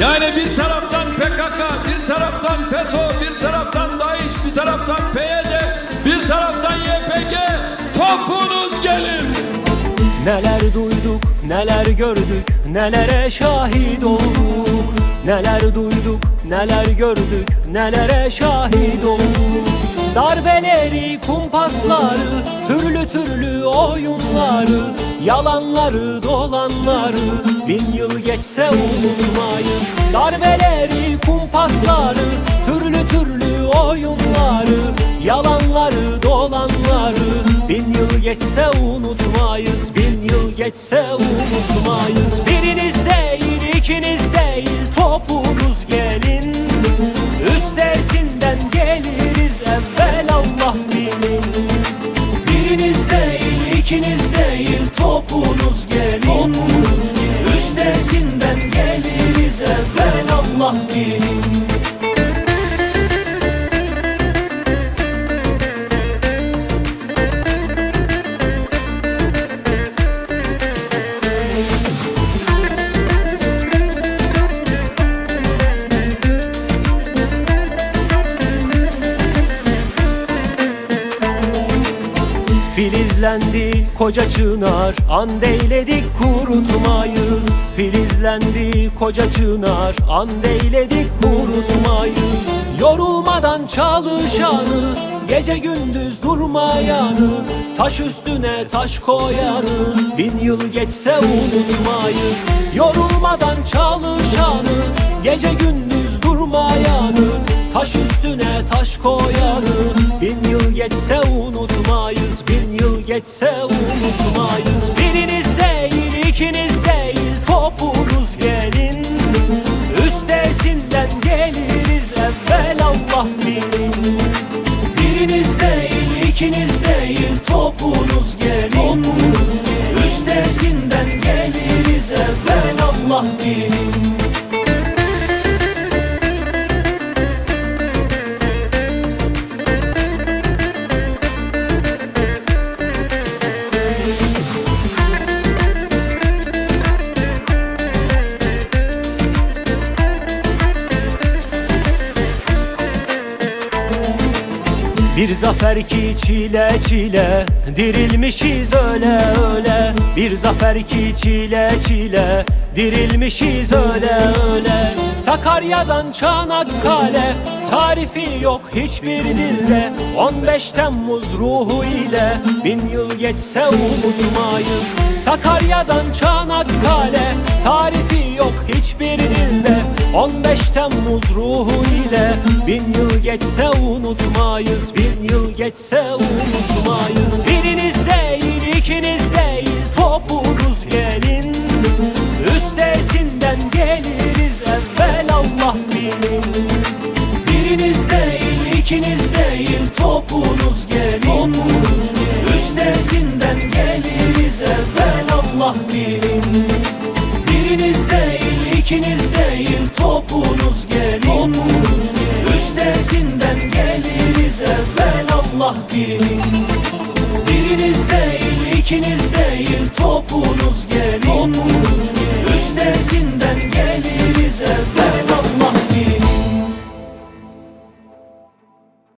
Yani bir taraftan PKK, bir taraftan FETÖ, bir taraftan DAEŞ, bir taraftan PYD, bir taraftan YPG. Topunuz gelin. Neler duyduk, neler gördük, nelere şahit olduk Neler duyduk, neler gördük, nelere şahit olduk Darbeleri, kumpasları, türlü türlü oyunları Yalanları, dolanları, bin yıl geçse unutmayız Darbeleri, kumpasları, türlü türlü oyunları Yalanları, dolanları, bin yıl geçse unutmayız Bin yıl geçse unutmayız. Biriniz Allah bilin Filizlendi koca çınar. Andeyledik kurutmayız Filizlendi koca çınar. Andeyledik kurutmayız Yorulmadan çalışanı Gece gündüz durmayanı Taş üstüne taş koyanı Bin yıl geçse unutmayız. Yorulmadan çalışanı Gece gündüz durmayanı Taş üstüne taş koyanı Bin yıl geçse unutmayız. Bin yıl geçse Bir zafer ki çile çile Dirilmişiz öyle öyle. Bir zafer ki çile çile Dirilmişiz öyle öyle. Sakarya'dan Çanakkale Tarifi yok hiçbir dilde. 15 Temmuz ruhu ile Bin yıl geçse unutmayız Sakarya'dan Çanakkale Tarifi yok hiçbir dilde 15 Temmuz ruhu ile Bin yıl geçse unutmayız Bin yıl geçse unutmayız. Biriniz değil ikiniz değil Topunuz gelin. Üstesinden geliriz evvel Allah bilin Biriniz değil ikiniz değil Topunuz gelin. Üstesinden geliriz evvel Allah bilin ikiniz değil, topunuz gelin. Üstesinden geliriz evvel Allah bilin. Biriniz değil, ikiniz değil, topunuz gelin. Evvel